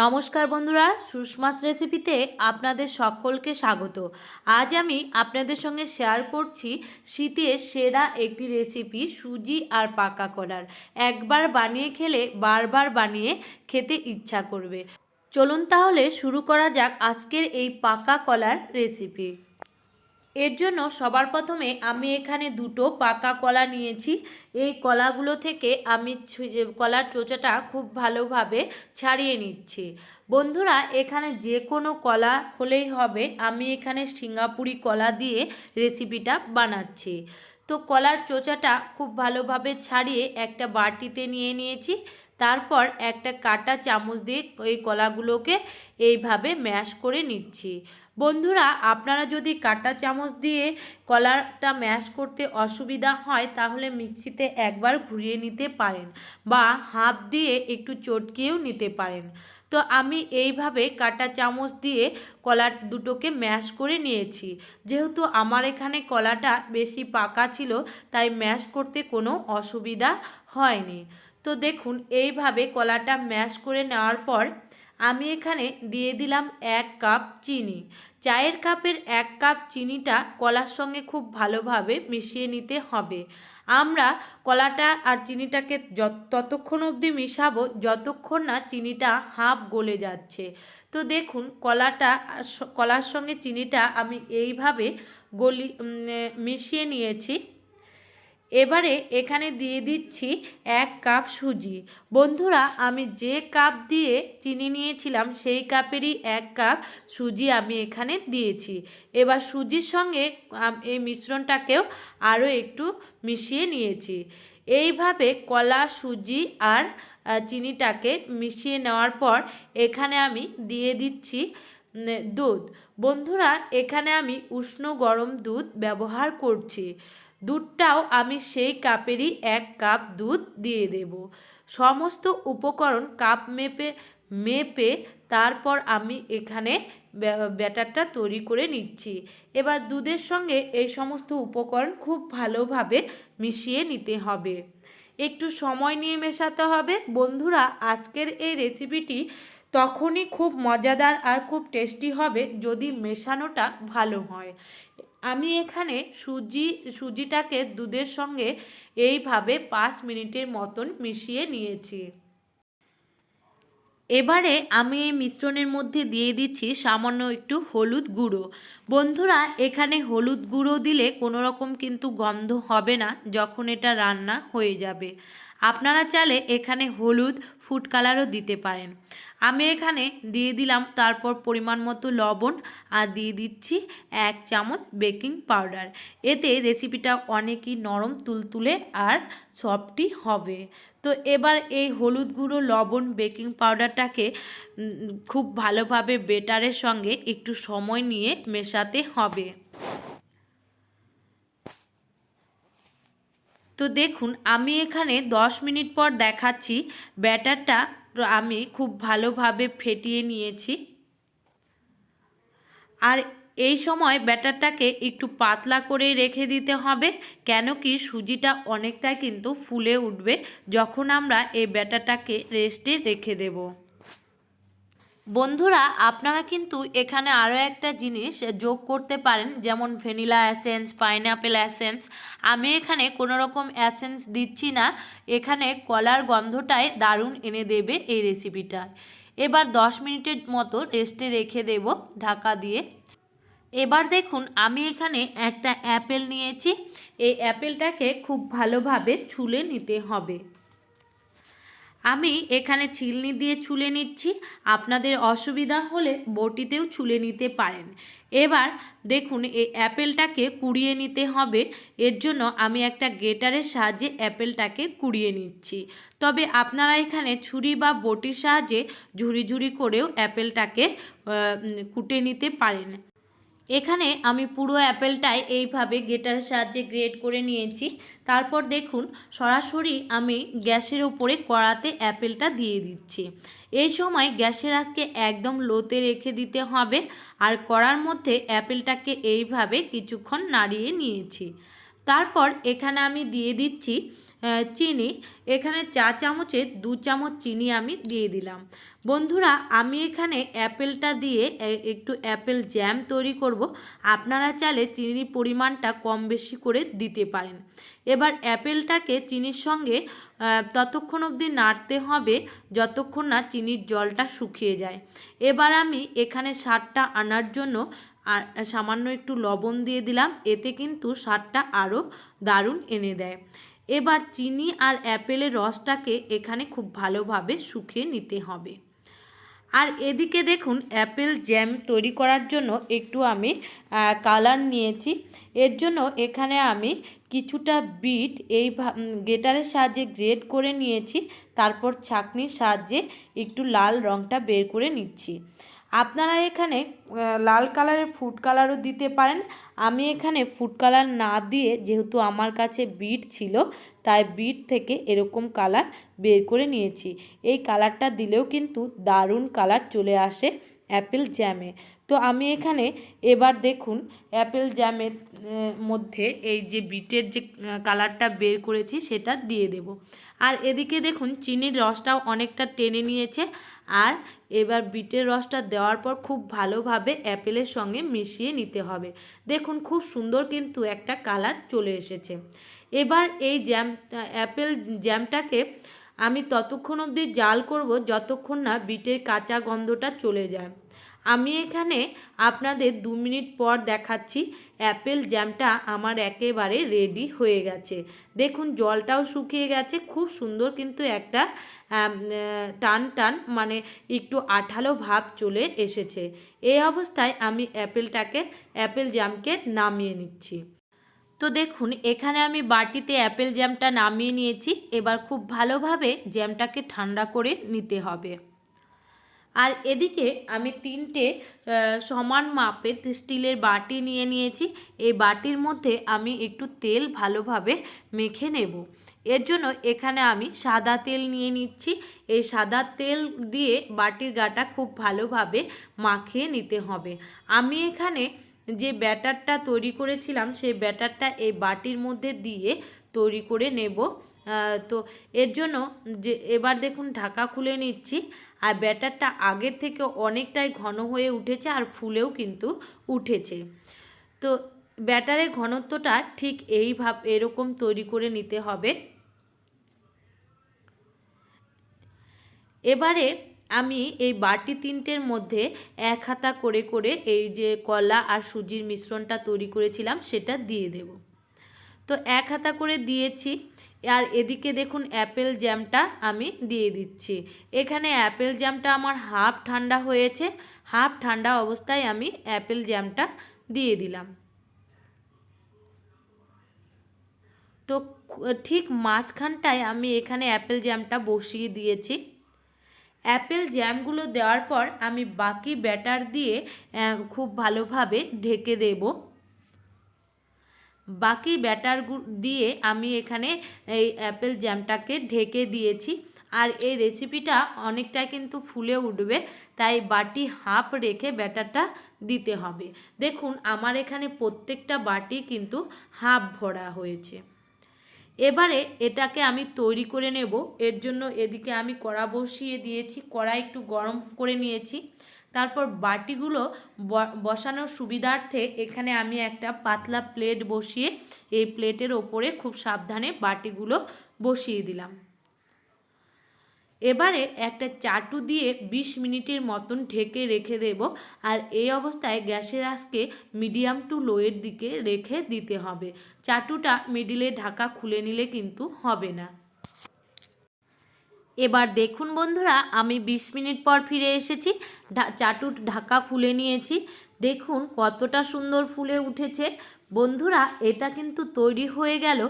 নমস্কার বন্ধুরা সুষমাত রেসিপিতে আপনাদের সকলকে স্বাগত। আজ আমি আপনাদের সঙ্গে শেয়ার করছি শীতের সেরা একটি রেসিপি সুজি আর পাকা কলার। একবার বানিয়ে খেলে বারবার বানিয়ে খেতে ইচ্ছা করবে। চলুন তাহলে শুরু করা যাক আজকের এই পাকা কলার রেসিপি এর জন্য সবার প্রথমে আমি এখানে দুটো পাকা কলা নিয়েছি। এই কলাগুলো থেকে আমি কলার চোচাটা খুব ভালোভাবে ছাড়িয়ে নিচ্ছি। বন্ধুরা, এখানে যে কোনো কলা হলেই হবে, আমি এখানে সিঙ্গাপুরি কলা দিয়ে রেসিপিটা বানাচ্ছি। তো কলার চোচাটা খুব ভালোভাবে ছাড়িয়ে একটা বাটিতে নিয়ে নিয়েছি। তারপর একটা কাটা চামচ দিয়ে এই কলাগুলোকে এইভাবে ম্যাশ করে নিচ্ছি। বন্ধুরা, আপনারা যদি কাটা চামচ দিয়ে কলাটা ম্যাশ করতে অসুবিধা হয়, তাহলে মিক্সিতে একবার ঘুরিয়ে নিতে পারেন বা হাত দিয়ে একটু চটকিয়েও নিতে পারেন। তো আমি এইভাবে কাটা চামচ দিয়ে কলা দুটোকে ম্যাশ করে নিয়েছি। যেহেতু আমার এখানে কলাটা বেশি পাকা ছিল, তাই ম্যাশ করতে কোনো অসুবিধা হয়নি। তো দেখুন, এইভাবে কলাটা ম্যাশ করে নেওয়ার পর আমি এখানে দিয়ে দিলাম এক কাপ চিনি। চায়ের কাপের এক কাপ চিনিটা কলার সঙ্গে খুব ভালোভাবে মিশিয়ে নিতে হবে। আমরা কলাটা আর চিনিটাকে ততক্ষণ অবধি মিশাবো, যতক্ষণ না চিনিটা হাফ গলে যাচ্ছে। তো দেখুন, কলাটা কলার সঙ্গে চিনিটা আমি এইভাবে গলি মিশিয়ে নিয়েছি। এবারে এখানে দিয়ে দিচ্ছি এক কাপ সুজি। বন্ধুরা, আমি যে কাপ দিয়ে চিনি নিয়েছিলাম, সেই কাপেরই এক কাপ সুজি আমি এখানে দিয়েছি। এবার সুজির সঙ্গে এই মিশ্রণটাকেও আরও একটু মিশিয়ে নিয়েছি। এইভাবে কলা, সুজি আর চিনিটাকে মিশিয়ে নেওয়ার পর এখানে আমি দিয়ে দিচ্ছি দুধ। বন্ধুরা, এখানে আমি উষ্ণ গরম দুধ ব্যবহার করছি। দুধটাও আমি সেই কাপেরই এক কাপ দুধ দিয়ে দেব। সমস্ত উপকরণ কাপ মেপে মেপে তারপর আমি এখানে ব্য- ব্যাটারটা তৈরি করে নিচ্ছি। এবার দুধের সঙ্গে এই সমস্ত উপকরণ খুব ভালোভাবে মিশিয়ে নিতে হবে। একটু সময় নিয়ে মেশাতে হবে। বন্ধুরা, আজকের এই রেসিপিটি তখনই খুব মজাদার আর খুব টেস্টি হবে যদি মেশানোটা ভালো হয়। আমি এখানে সুজি, সুজিটাকে দুধের সঙ্গে এইভাবে পাঁচ মিনিটের মতন মিশিয়ে নিয়েছি। এবারে আমি এই মিশ্রণের মধ্যে দিয়ে দিচ্ছি সামান্য একটু হলুদ গুঁড়ো। বন্ধুরা, এখানে হলুদ গুঁড়ো দিলে কোনো রকম কিন্তু গন্ধ হবে না যখন এটা রান্না হয়ে যাবে। আপনারা চাইলে এখানে হলুদ ফুড কালারও দিতে পারেন। আমি এখানে দিয়ে দিলাম তারপর পরিমাণ মতো লবণ আর দিয়ে দিচ্ছি এক চামচ বেকিং পাউডার এতে রেসিপিটা অনেকই নরম, তুলতুলে আর সফটই হবে। তো এবার এই হলুদ গুঁড়ো, লবণ বেকিং পাউডারটাকে খুব ভালোভাবে বেটারের সঙ্গে একটু সময় নিয়ে মেশাতে হবে। তো দেখুন, আমি এখানে 10 মিনিট পর দেখাচ্ছি। ব্যাটারটা আমি খুব ভালোভাবে ফেটিয়ে নিয়েছি। আর এই সময় ব্যাটারটাকে একটু পাতলা করে রেখে দিতে হবে, কেন কি সুজিটা অনেকটা কিন্তু ফুলে উঠবে। যখন আমরা এই ব্যাটারটাকে রেস্টে রেখে দেব। বন্ধুরা, আপনারা কিন্তু এখানে আরও একটা জিনিস যোগ করতে পারেন, যেমন ভ্যানিলা অ্যাসেন্স পাইনঅ্যাপেল অ্যাসেন্স আমি এখানে কোনো রকম অ্যাসেন্স দিচ্ছি না, এখানে কলার গন্ধটাই দারুণ এনে দেবে এই রেসিপিটা। এবার 10 মিনিটের মতো রেস্টে রেখে দেব ঢাকা দিয়ে। এবার দেখুন, আমি এখানে একটা অ্যাপেল নিয়েছি। এই অ্যাপেলটাকে খুব ভালোভাবে ছুলে নিতে হবে। আমি এখানে চিলনি দিয়ে চুলে নিচ্ছি। আপনাদের অসুবিধা হলে বটিতেও চুলে নিতে পারেন। এবার দেখুন, এই অ্যাপেলটাকে কুড়িয়ে নিতে হবে। এর জন্য আমি একটা গেটারের সাহায্যে অ্যাপেলটাকে কুড়িয়ে নিচ্ছি। তবে আপনারা এখানে ছুরি বা বটির সাহায্যে ঝুরি ঝুরি করেও অ্যাপেলটাকে কুটে নিতে পারেন। এখানে আমি পুরো অ্যাপেলটাই এইভাবে গেটারের সাহায্যে গ্রেট করে নিয়েছি। তারপর দেখুন, সরাসরি আমি গ্যাসের ওপরে কড়াতে অ্যাপেলটা দিয়ে দিচ্ছি। এই সময় গ্যাসের আজকে একদম লোতে রেখে দিতে হবে আর কড়ার মধ্যে অ্যাপেলটাকে এইভাবে কিছুক্ষণ নাড়িয়ে নিয়েছি। তারপর এখানে আমি দিয়ে দিচ্ছি চিনি। এখানে চা চামচের দু চামচ চিনি আমি দিয়ে দিলাম। বন্ধুরা, আমি এখানে অ্যাপেলটা দিয়ে একটু অ্যাপেল জ্যাম তৈরি করব। আপনারা চাইলে চিনির পরিমাণটা কম বেশি করে দিতে পারেন। এবার অ্যাপেলটাকে চিনির সঙ্গে ততক্ষণ অবধি নাড়তে হবে যতক্ষণ না চিনির জলটা শুকিয়ে যায়। এবার আমি এখানে স্বাদটা আনার জন্য আর সামান্য একটু লবণ দিয়ে দিলাম। এতে কিন্তু স্বাদটা আরও দারুণ এনে দেয়। এবার চিনি আর অ্যাপেলের রসটাকে এখানে খুব ভালোভাবে শুকিয়ে নিতে হবে। আর এদিকে দেখুন, অ্যাপেল জ্যাম তৈরি করার জন্য একটু আমি কালার নিয়েছি। এর জন্য এখানে আমি কিছুটা বিট এই গেটারের সাহায্যে গ্রেড করে নিয়েছি। তারপর ছাঁকনির সাহায্যে একটু লাল রঙটা বের করে নিচ্ছি। আপনারা এখানে লাল কালারের ফুড কালারও দিতে পারেন। আমি এখানে ফুড কালার না দিয়ে, যেহেতু আমার কাছে বিট ছিল, তাই বিট থেকে এরকম কালার বের করে নিয়েছি। এই কালারটা দিলেও কিন্তু দারুণ কালার চলে আসে। অ্যাপেল জ্যামে। তো আমি এখানে এবার দেখুন, অ্যাপেল জ্যামের মধ্যে এই যে বিটের যে কালারটা বের করেছি সেটা দিয়ে দেব। আর এদিকে দেখুন, চিনির রসটাও অনেকটা টেনে নিয়েছে। আর এবার বিটের রসটা দেওয়ার পর খুব ভালোভাবে অ্যাপেলের সঙ্গে মিশিয়ে নিতে হবে। দেখুন, খুব সুন্দর কিন্তু একটা কালার চলে এসেছে। এবার এই জ্যাম অ্যাপেল জ্যামটাকে আমি ততক্ষণ অবধি জাল করব, যতক্ষণ না বিটের কাঁচা গন্ধটা চলে যায়। আমি এখানে আপনাদের দু মিনিট পর দেখাচ্ছি। অ্যাপেল জ্যামটা আমার একেবারে রেডি হয়ে গেছে। দেখুন, জলটাও শুকিয়ে গেছে। খুব সুন্দর কিন্তু একটা টান টান মানে একটু আঠালো ভাব চলে এসেছে। এই অবস্থায় আমি অ্যাপেলটাকে, অ্যাপেল জ্যামকে নামিয়ে নিচ্ছি। তো দেখুন, এখানে আমি বাটিতে অ্যাপেল জ্যামটা নামিয়ে নিয়েছি। এবার খুব ভালোভাবে জ্যামটাকে ঠান্ডা করে নিতে হবে। আর এদিকে আমি তিনটে সমান মাপের স্টিলের বাটি নিয়ে নিয়েছি। এই বাটির মধ্যে আমি একটু তেল ভালোভাবে মেখে নেব। এর জন্য এখানে আমি সাদা তেল নিয়ে নিচ্ছি। এই সাদা তেল দিয়ে বাটির গাটা খুব ভালোভাবে মাখিয়ে নিতে হবে। আমি এখানে যে ব্যাটারটা তৈরি করেছিলাম, সেই ব্যাটারটা এই বাটির মধ্যে দিয়ে তৈরি করে নেব। তো এর জন্য যে এবার দেখুন ঢাকা খুলে নিচ্ছি, আর ব্যাটারটা আগের থেকে অনেকটাই ঘন হয়ে উঠেছে আর ফুলেও কিন্তু উঠেছে। তো ব্যাটারের ঘনত্বটা ঠিক এইভাবে এরকম তৈরি করে নিতে হবে। এবারে আমি এই বাটি তিনটের মধ্যে এক হাতা করে করে এই যে কলা আর সুজির মিশ্রণটা তৈরি করেছিলাম, সেটা দিয়ে দেব। তো এক হাতা করে দিয়েছি আর এদিকে দেখুন অ্যাপেল জ্যামটা আমি দিয়ে দিচ্ছি। এখানে অ্যাপেল জ্যামটা আমার হাফ ঠান্ডা হয়েছে, হাফ ঠান্ডা অবস্থায় আমি অ্যাপেল জ্যামটা দিয়ে দিলাম। তো ঠিক মাঝখানটায় আমি এখানে অ্যাপেল জ্যামটা বসিয়ে দিয়েছি। অ্যাপেল জ্যামগুলো দেওয়ার পর আমি বাকি ব্যাটার দিয়ে খুব ভালোভাবে ঢেকে দেব। বাকি ব্যাটার দিয়ে আমি এখানে এই অ্যাপেল জ্যামটাকে ঢেকে দিয়েছি। আর এই রেসিপিটা অনেকটা কিন্তু ফুলে উঠবে, তাই বাটি হাফ রেখে ব্যাটারটা দিতে হবে। দেখুন, আমার এখানে প্রত্যেকটা বাটি কিন্তু হাফ ভরা হয়েছে। এবারে এটাকে আমি তৈরি করে নেব। এর জন্য এদিকে আমি কড়া বসিয়ে দিয়েছি কড়া একটু গরম করে নিয়েছি। তারপর বাটিগুলো বসানোর সুবিধার্থে এখানে আমি একটা পাতলা প্লেট বসিয়ে এই প্লেটের ওপরে খুব সাবধানে বাটিগুলো বসিয়ে দিলাম। এবারে একটা চাটু দিয়ে ২০ মিনিটের মতন ঢেকে রেখে দেব আর এই অবস্থায় গ্যাসের আঁচকে মিডিয়াম টু লোয়ের দিকে রেখে দিতে হবে। চাটুটা মিডিলে ঢাকা খুলে নিলে কিন্তু হবে না। এবার দেখুন বন্ধুরা, আমি ২০ মিনিট পর ফিরে এসেছি। চাটুর ঢাকা খুলে নিয়েছি। দেখুন কতটা সুন্দর ফুলে উঠেছে। বন্ধুরা, এটা কিন্তু তৈরি হয়ে গেল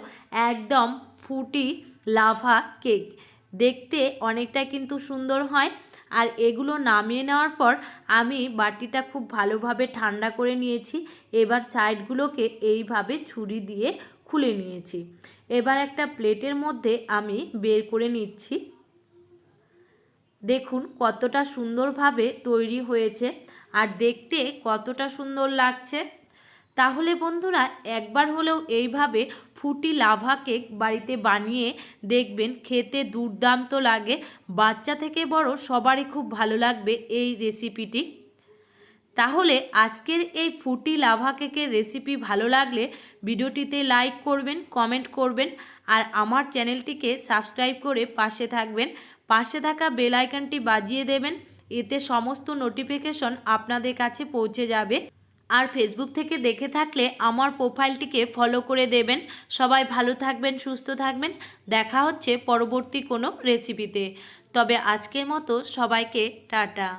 একদম ফুটি লাভা কেক। দেখতে অনেকটা কিন্তু সুন্দর হয়। আর এগুলো নামিয়ে নেওয়ার পর আমি বাটিটা খুব ভালোভাবে ঠান্ডা করে নিয়েছি। এবার সাইডগুলোকে এইভাবে ছুরি দিয়ে খুলে নিয়েছি। এবার একটা প্লেটের মধ্যে আমি বের করে নিচ্ছি। দেখুন কতটা সুন্দরভাবে তৈরি হয়েছে আর দেখতে কতটা সুন্দর লাগছে। তাহলে বন্ধুরা একবার হলেও এইভাবে ফুটি লাভা কেক বাড়িতে বানিয়ে দেখবেন খেতে দুর্দান্ত লাগে, বাচ্চা থেকে বড় সবারই খুব ভালো লাগবে এই রেসিপিটি। তাহলে আজকের এই ফুটি লাভা কেকের রেসিপি ভালো লাগলে ভিডিওটিতে লাইক করবেন, কমেন্ট করবেন আর আমার চ্যানেলটিকে সাবস্ক্রাইব করে পাশে থাকবেন। পাশে থাকা বেল আইকনটি বাজিয়ে দেবেন। এতে সমস্ত নোটিফিকেশন আপনাদের কাছে পৌঁছে যাবে। আর ফেসবুক থেকে দেখে থাকলে আমার প্রোফাইলটিকে ফলো করে দেবেন। সবাই ভালো থাকবেন, সুস্থ থাকবেন। দেখা হচ্ছে পরবর্তী কোনো রেসিপিতে তবে আজকের মতো সবাইকে টাটা।